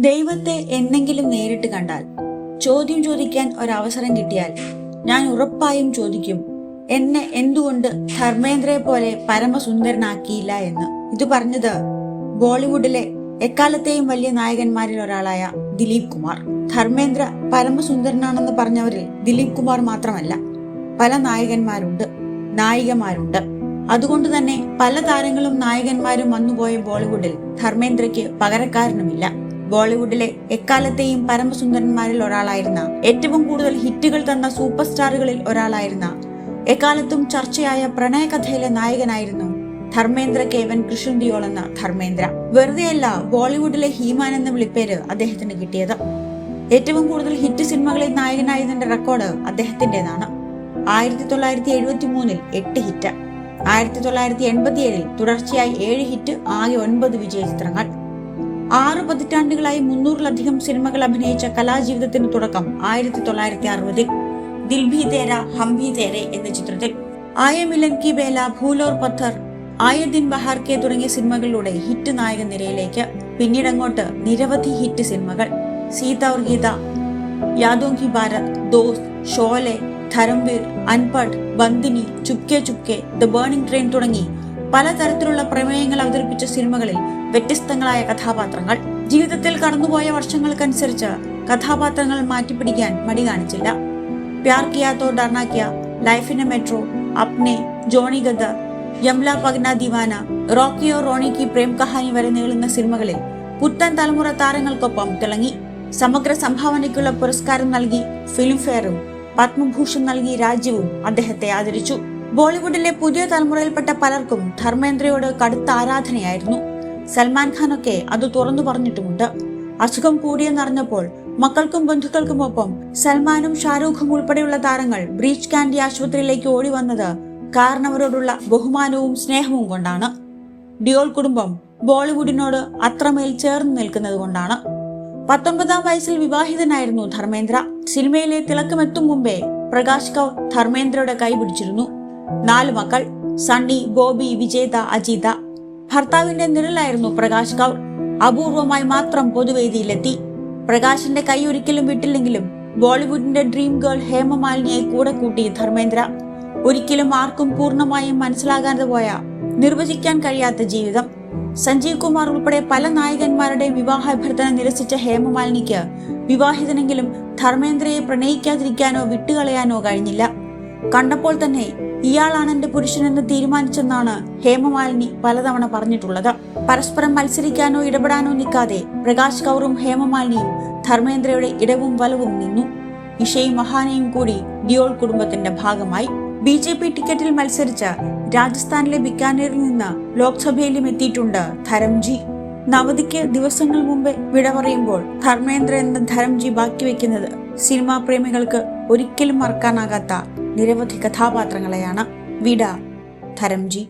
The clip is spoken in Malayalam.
ദൈവത്തെ എന്നെങ്കിലും നേരിട്ട് കണ്ടാൽ ചോദ്യം ചോദിക്കാൻ ഒരവസരം കിട്ടിയാൽ ഞാൻ ഉറപ്പായും ചോദിക്കും എന്നെ എന്തുകൊണ്ട് ധർമ്മേന്ദ്രയെ പോലെ പരമസുന്ദരനാക്കിയില്ല എന്ന്? ഇത് പറഞ്ഞത് ബോളിവുഡിലെ എക്കാലത്തെയും വലിയ നായകന്മാരിൽ ഒരാളായ ദിലീപ് കുമാർ. ധർമ്മേന്ദ്ര പരമസുന്ദരനാണെന്ന് പറഞ്ഞവരിൽ ദിലീപ് കുമാർ മാത്രമല്ല പല നായകന്മാരുണ്ട് നായികമാരുണ്ട്. അതുകൊണ്ട് തന്നെ പല താരങ്ങളും നായകന്മാരും വന്നുപോയ ബോളിവുഡിൽ ധർമ്മേന്ദ്രയ്ക്ക് പകരക്കാരനുമില്ല. ബോളിവുഡിലെ എക്കാലത്തെയും പരമസുന്ദരന്മാരിൽ ഒരാളായിരുന്ന ഏറ്റവും കൂടുതൽ ഹിറ്റുകൾ തന്ന സൂപ്പർ സ്റ്റാറുകളിൽ ഒരാളായിരുന്ന എക്കാലത്തും ചർച്ചയായ പ്രണയകഥയിലെ നായകനായിരുന്നു ധർമ്മേന്ദ്ര കേവൻ കൃഷ്ണദിയോൾ എന്ന ധർമ്മേന്ദ്ര. വെറുതെയല്ല ബോളിവുഡിലെ ഹീമാൻ എന്ന വിളിപ്പേര് അദ്ദേഹത്തിന് കിട്ടിയത്. ഏറ്റവും കൂടുതൽ ഹിറ്റ് സിനിമകളിൽ നായകനായതിന്റെ റെക്കോർഡ് അദ്ദേഹത്തിന്റേതാണ്. ആയിരത്തി തൊള്ളായിരത്തി എഴുപത്തി മൂന്നിൽ എട്ട് ഹിറ്റ്. ആയിരത്തി തൊള്ളായിരത്തി എൺപത്തിയേഴിൽ തുടർച്ചയായി ഏഴ് ഹിറ്റ് ആകെ ഒൻപത് വിജയ ചിത്രങ്ങൾ ആറ് പതിറ്റാണ്ടുകളായി മുന്നൂറിലധികം സിനിമകൾ അഭിനയിച്ച കലാജീവിതത്തിന് തുടക്കം ആയിരത്തി തൊള്ളായിരത്തി അറുപതിൽ. ദിൽ ഭി തേര ഹം ഭി തേരെ എന്ന ചിത്രത്തിൽ. ആയ മിലൻ കി ബേല ഭൂലോർ പത്ഥർ ആയ ദിൻ ബഹാർ കെ തുടങ്ങിയ സിനിമകളിലൂടെ ഹിറ്റ് നായക നിരയിലേക്ക്. പിന്നീട് അങ്ങോട്ട് നിരവധി ഹിറ്റ് സിനിമകൾ. Seeta Aur Geeta Yaadon Ki Baaraat Dost Sholay Dharam Veer Anpadh Bandini Chupke Chupke the burning train തുടങ്ങി പലതരത്തിലുള്ള പ്രമേയങ്ങൾ അവതരിപ്പിച്ച സിനിമകളിൽ വ്യത്യസ്തങ്ങളായ കഥാപാത്രങ്ങൾ. ജീവിതത്തിൽ കടന്നുപോയ വർഷങ്ങൾക്കനുസരിച്ച് കഥാപാത്രങ്ങൾ മാറ്റിപ്പിടിക്കാൻ മടി കാണിച്ചില്ല. Pyaar Kiya To Darna Kya metro Apne Johnny gather Yamla Pagla Deewana റോക്കിയോ റോണിക്ക് പ്രേം കഹാനി വരെ നീളുന്ന സിനിമകളിൽ പുത്തൻ തലമുറ താരങ്ങൾക്കൊപ്പം തിളങ്ങി. സമഗ്ര സംഭാവനയ്ക്കുള്ള പുരസ്കാരം നൽകി ഫിലിംഫെയറും പത്മഭൂഷൺ നൽകി രാജ്യവും അദ്ദേഹത്തെ ആദരിച്ചു. ബോളിവുഡിലെ പുതിയ തലമുറയിൽപ്പെട്ട പലർക്കും ധർമ്മേന്ദ്രയോട് കടുത്ത ആരാധനയായിരുന്നു. സൽമാൻ ഖാനൊക്കെ അത് തുറന്നു പറഞ്ഞിട്ടുമുണ്ട്. അസുഖം കൂടിയെന്നറിഞ്ഞപ്പോൾ മക്കൾക്കും ബന്ധുക്കൾക്കുമൊപ്പം സൽമാനും ഷാരൂഖും ഉൾപ്പെടെയുള്ള താരങ്ങൾ ബ്രീച്ച് കാൻഡി ആശുപത്രിയിലേക്ക് ഓടി വന്നത് കാരണവരോടുള്ള ബഹുമാനവും സ്നേഹവും കൊണ്ടാണ്. ഡിയോൾ കുടുംബം ബോളിവുഡിനോട് അത്രമേൽ ചേർന്ന് നിൽക്കുന്നത് കൊണ്ടാണ്. പത്തൊൻപതാം വയസ്സിൽ വിവാഹിതനായിരുന്നു ധർമ്മേന്ദ്ര. സിനിമയിലെ തിളക്കമെത്തും മുമ്പേ പ്രകാശ് കൗർ ധർമ്മേന്ദ്രയുടെ കൈ പിടിച്ചിരുന്നു. നാല് മക്കൾ സണ്ണി ഗോപി വിജേത അജിത. ഭർത്താവിന്റെ നിഴലായിരുന്നു പ്രകാശ് കൗർ. അപൂർവമായി മാത്രം പൊതുവേദിയിലെത്തി. പ്രകാശിന്റെ കൈ ഒരിക്കലും വിട്ടില്ലെങ്കിലും ബോളിവുഡിന്റെ ഡ്രീം ഗേൾ ഹേമമാലിനിയെ കൂടെ കൂട്ടി ധർമ്മേന്ദ്ര. ഒരിക്കലും ആർക്കും പൂർണമായും മനസ്സിലാകാതെ പോയ നിർവചിക്കാൻ കഴിയാത്ത ജീവിതം. സഞ്ജീവ് കുമാർ ഉൾപ്പെടെ പല നായകന്മാരുടെയും വിവാഹാഭ്യർത്ഥന നിരസിച്ച ഹേമമാലിനിക്ക് വിവാഹിതനെങ്കിലും ധർമ്മേന്ദ്രയെ പ്രണയിക്കാതിരിക്കാനോ വിട്ടുകളയാനോ കഴിഞ്ഞില്ല. കണ്ടപ്പോൾ തന്നെ ഇയാളാണ് എന്റെ പുരുഷനെന്ന് തീരുമാനിച്ചെന്നാണ് ഹേമമാലിനി പലതവണ പറഞ്ഞിട്ടുള്ളത്. പരസ്പരം മത്സരിക്കാനോ ഇടപെടാനോ നിൽക്കാതെ പ്രകാശ് കൗറും ഹേമമാലിനിയും ധർമ്മേന്ദ്രയുടെ ഇടവും വലവും നിന്നു. ഇഷയും മഹാനയും കൂടി ഡിയോൾ കുടുംബത്തിന്റെ ഭാഗമായി. ബി ജെ പി ടിക്കറ്റിൽ മത്സരിച്ച രാജസ്ഥാനിലെ ബിക്കാനേറിൽ നിന്ന് ലോക്സഭയിലും എത്തിയിട്ടുണ്ട് ധരംജി. നവതിക്ക് ദിവസങ്ങൾ മുമ്പേ വിട പറയുമ്പോൾ ധർമ്മേന്ദ്ര എന്ന ധരംജി ബാക്കി വെക്കുന്നത് സിനിമാ പ്രേമികൾക്ക് ഒരിക്കലും മറക്കാനാകാത്ത നിരവധി കഥാപാത്രങ്ങളെയാണ് വിട ധരംജി